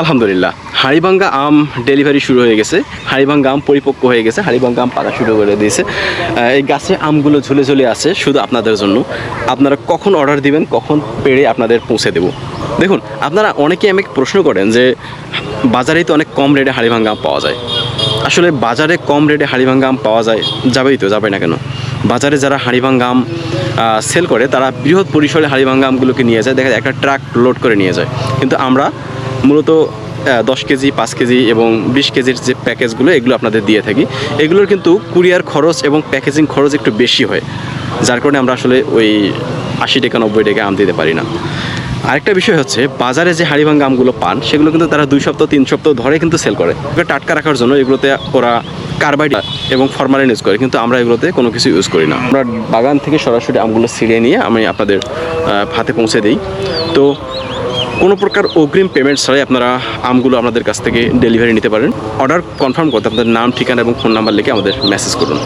আলহামদুলিল্লাহ। হাড়িভাঙ্গা আম ডেলিভারি শুরু হয়ে গেছে। হাড়িভাঙ্গা আম পরিপক্ক হয়ে গেছে। হাড়িভাঙ্গা আম পাতা শুরু করে দিয়েছে। এই গাছে আমগুলো ঝুলে ঝুলে আছে শুধু আপনাদের জন্য। আপনারা কখন অর্ডার দিবেন, কখন পেড়ে আপনাদের পৌঁছে দেব। দেখুন, আপনারা অনেকেই আমাকে প্রশ্ন করেন যে, বাজারেই তো অনেক কম রেটে হাড়িভাঙ্গা আম পাওয়া যায়। আসলে বাজারে কম রেটে হাড়িভাঙ্গা আম পাওয়া যায়, যাবেই তো, যাবে না কেন? বাজারে যারা হাড়িভাঙ্গা আম সেল করে, তারা বৃহৎ পরিসরে হাড়িভাঙ্গা আমগুলোকে নিয়ে যায়। দেখা যায় একটা ট্রাক লোড করে নিয়ে যায়। কিন্তু আমরা মূলত দশ কেজি, পাঁচ কেজি এবং বিশ কেজির যে প্যাকেজগুলো, এগুলো আপনাদের দিয়ে থাকি। এগুলোর কিন্তু কুরিয়ার খরচ এবং প্যাকেজিং খরচ একটু বেশি হয়। যার কারণে আমরা আসলে ওই আশি টাকা, নব্বই টাকা আম দিতে পারি না। আরেকটা বিষয় হচ্ছে, বাজারে যে হাড়িভাঙ্গা আমগুলো পান, সেগুলো কিন্তু তারা দুই সপ্তাহ, তিন সপ্তাহ ধরে কিন্তু সেল করে। টাটকা রাখার জন্য এগুলোতে ওরা কার্বাইড এবং ফরমালিন ইউজ করে, কিন্তু আমরা এগুলোতে কোনো কিছু ইউজ করি না। আমরা বাগান থেকে সরাসরি আমগুলো ছিঁড়ে নিয়ে আমি আপনাদের হাতে পৌঁছে দিই। তো কোনো প্রকার অগ্রিম পেমেন্ট ছাড়াই আপনারা আমগুলো আমাদের কাছ থেকে ডেলিভারি নিতে পারেন। অর্ডার কনফার্ম করতে আপনাদের নাম, ঠিকানা এবং ফোন নাম্বার লিখে আমাদের মেসেজ করুন।